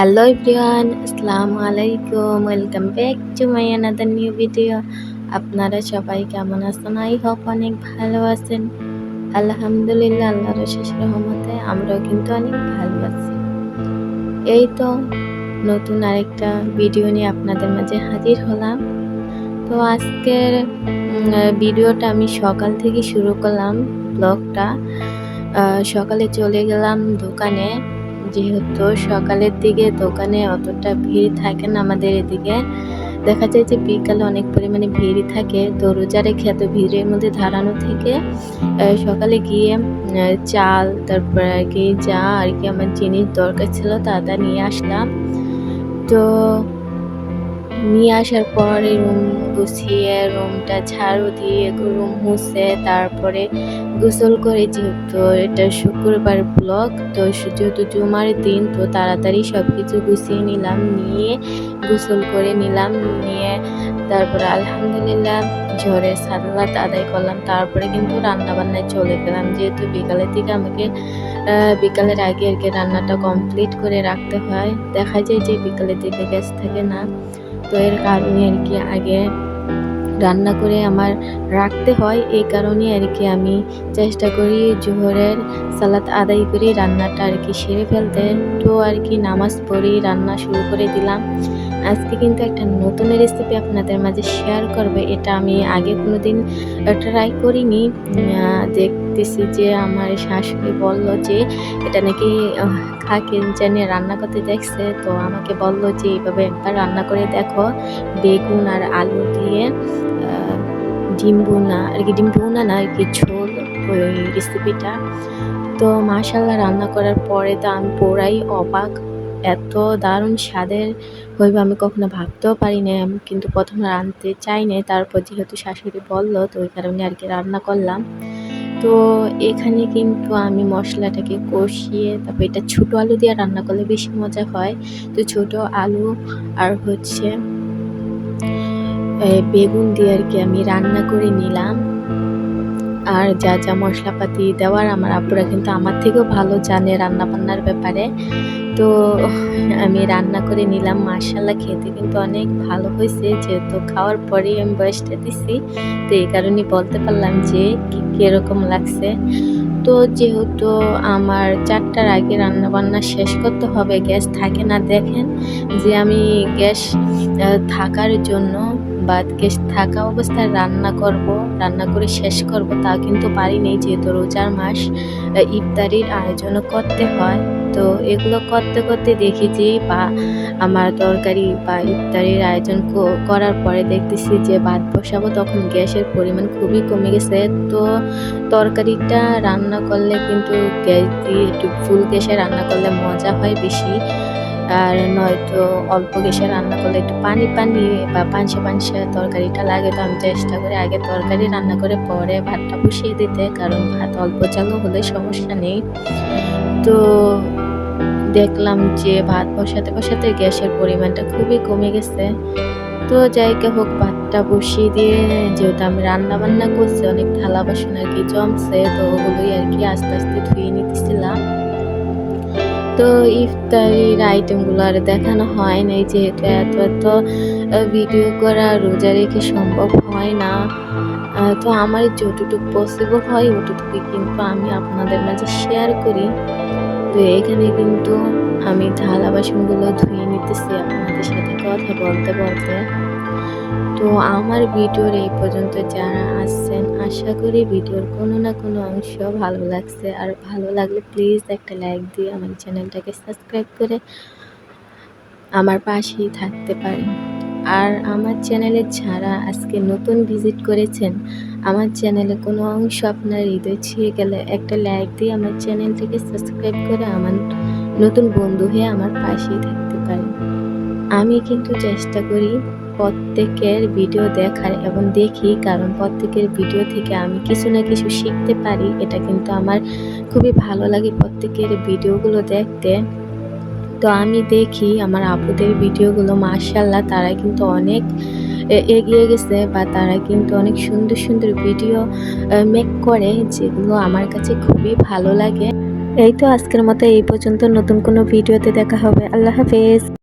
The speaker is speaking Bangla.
হ্যালো এভরিওয়ান আসসালামু আলাইকুম welcome back to my another new video আপনারা সবাই কেমন আছেন? আই হোপ অনেক ভালো আছেন। আলহামদুলিল্লাহ, আল্লাহর শেষ রহমতে আমরাও কিন্তু অনেক ভালো আছি। এই তো নতুন আরেকটা ভিডিও নিয়ে আপনাদের মাঝে হাজির হলাম। তো আজকের ভিডিওটা আমি সকাল থেকে শুরু করলাম ব্লগটা সকালে চলে গেলাম দোকানে। যেহেতু সকালের দিকে দোকানে অতটা ভিড় থাকে না আমাদের এদিকে, দেখা যায় যে বিকালে অনেক পরিমাণে ভিড় থাকে। তো রোজা রেখে এত ভিড়ের মধ্যে ধারানো থেকে সকালে গিয়ে চাল, তারপর আর কি যা আর কি আমার জিনিস দরকার ছিল তা তা নিয়ে আসলাম। তো নিয়ে আসার পরে রুম গুছিয়ে রুমটা ঝাড়ু দিয়ে রুম মুছে, তারপরে গোসল করে যেহেতু এটা শুক্রবার ব্লগ তো যেহেতু জুমার দিন, তো তাড়াতাড়ি সব কিছু গুছিয়ে নিলাম, নিয়ে গোসল করে নিলাম, নিয়ে তারপরে আলহামদুলিল্লাহ ঝড়ের সালাত আদায় করলাম, তারপরে কিন্তু রান্না বান্নায় চলে গেলাম। যেহেতু বিকালের দিকে আমাকে বিকালের আগে আর কি রান্নাটা কমপ্লিট করে রাখতে হয়, দেখা যায় যে বিকালের দিকে গ্যাস থাকে না। তো এর কারণে আর কি আগে রান্না করে আমার রাখতে হয়। এই কারণে আর কি আমি চেষ্টা করি জোহরের সালাদ আদায় করে রান্নাটা আর কি সেরে ফেলতে। তো আর কি নামাজ পড়ি রান্না শুরু করে দিলাম। আজকে কিন্তু একটা নতুন রেসিপি আপনাদের মাঝে শেয়ার করবে এটা আমি আগে কোনো দিন ট্রাই করিনি। দেখতেছি যে আমার শাশুড়ি বলল যে এটা নাকি কাকে জানি রান্না করতে দেখছে তো আমাকে বলল যে এইভাবে একবার রান্না করে দেখো। বেগুন আর আলু দিয়ে আহ, ডিম ভুনা আর কি ডিম ভুনা না আর কি ঝোল ওই রেসিপিটা তো মাশাল্লাহ রান্না করার পরে তো আমি পুরাই অবাক এত দারুণ স্বাদের হইবে আমি কখনো ভাবতেও পারি না আমি কিন্তু প্রথমে রাঁধতে চাই না তারপর যেহেতু শাশুড়ি বলল, তো ওই কারণে আর কি রান্না করলাম। তো এখানে কিন্তু আমি মশলাটাকে কষিয়ে, তারপর এটা ছোটো আলু দিয়ে রান্না করলে বেশি মজা হয়। তো ছোট আলু আর হচ্ছে বেগুন দিয়ে আর কি আমি রান্না করে নিলাম। আর যা যা মশলাপাতি দেওয়ার আমার আপুরা কিন্তু আমার থেকেও ভালো জানে রান্না বান্নার ব্যাপারে। তো আমি রান্না করে নিলাম মার্শাল্লাহ খেতে কিন্তু অনেক ভালো হয়েছে। যেহেতু খাওয়ার পরেই আমি বয়সটা দিছি, তো এই কারণে বলতে পারলাম যে কীরকম লাগছে। তো যেহেতু আমার চারটার আগে রান্না বান্না শেষ করতে হবে, গ্যাস থাকে না, দেখেন যে আমি গ্যাস থাকার জন্য বা গ্যাস থাকা অবস্থায় রান্না করব, রান্না করে শেষ করব, তা কিন্তু পারিনি যেহেতু রোজার মাস। ইফতারির আয়োজনও করতে হয়। তো এগুলো করতে করতে দেখেছি বা, আমার তরকারি বা ইফতারির আয়োজন করার পরে দেখতেছি যে, ভাত বসাবো, তখন গ্যাসের পরিমাণ খুবই কমে গেছে। তো তরকারিটা রান্না করলে কিন্তু গ্যাস দিয়ে একটু ফুল গ্যাসে রান্না করলে মজা হয় বেশি। আর নয়তো অল্প গ্যাসে রান্না করলে একটু পানি পানি বা পানসে পানসে তরকারিটা লাগে, তো আমি চেষ্টা করি আগে তরকারি রান্না করে পরে ভাতটা বসিয়ে দিতে, কারণ ভাত অল্প চালও হলে সমস্যা নেই। তো দেখলাম যে ভাত বসাতে বসাতে গ্যাসের পরিমাণটা খুবই কমে গেছে। তো যাইকে হোক, ভাতটা বসিয়ে দিয়ে যেহেতু আমি রান্না বান্না করছি, অনেক থালা বাসন আর কি জমছে, তো ওগুলোই আর কি আস্তে আস্তে ধুয়ে নিতেছিলাম। তো ইফতারির আইটেমগুলো আর দেখানো হয় না যেহেতু এত এত ভিডিও করা রোজা রেখে সম্ভব হয় না। তো আমার যতটুকু পসিবল হয় ওটুকুই কিন্তু আমি আপনাদের মাঝে শেয়ার করি। তো এখানে কিন্তু আমি থালা বাসনগুলো ধুয়ে নিতেছি, আপনাদের সাথে কথা বলতে বলতে। তো আমার ভিডিওর এই পর্যন্ত যারা আসছেন, আশা করি ভিডিওর কোনো না কোনো অংশ ভালো লাগছে। আর ভালো লাগলে প্লিজ একটা লাইক দিয়ে আমার চ্যানেলটাকে সাবস্ক্রাইব করে আমার পাশেই থাকতে পারেন। আর আমার চ্যানেলে যারা আজকে নতুন ভিজিট করেছেন, আমার চ্যানেলে কোনো অংশ আপনার হৃদয় ছুঁয়ে গেলে একটা লাইক দিয়ে আমার চ্যানেলটিকে সাবস্ক্রাইব করে আমার নতুন বন্ধু হয়ে আমার পাশেই পারেন আমি কিন্তু চেষ্টা করি প্রত্যেকের ভিডিও দেখার এবং দেখি, কারণ প্রত্যেকের ভিডিও থেকে আমি কিছু না কিছু শিখতে পারি। এটা কিন্তু আমার খুবই ভালো লাগে প্রত্যেকের ভিডিওগুলো দেখতে। তো আমি দেখি আমার আপুদের ভিডিওগুলো মার্শাল্লাহ তারা কিন্তু অনেক এগিয়ে গেছে বা তারা কিন্তু অনেক সুন্দর সুন্দর ভিডিও মেক করে, যেগুলো আমার কাছে খুবই ভালো লাগে। এই তো আজকের মতো এই পর্যন্ত। নতুন কোনো ভিডিওতে দেখা হবে। আল্লাহ হাফেজ।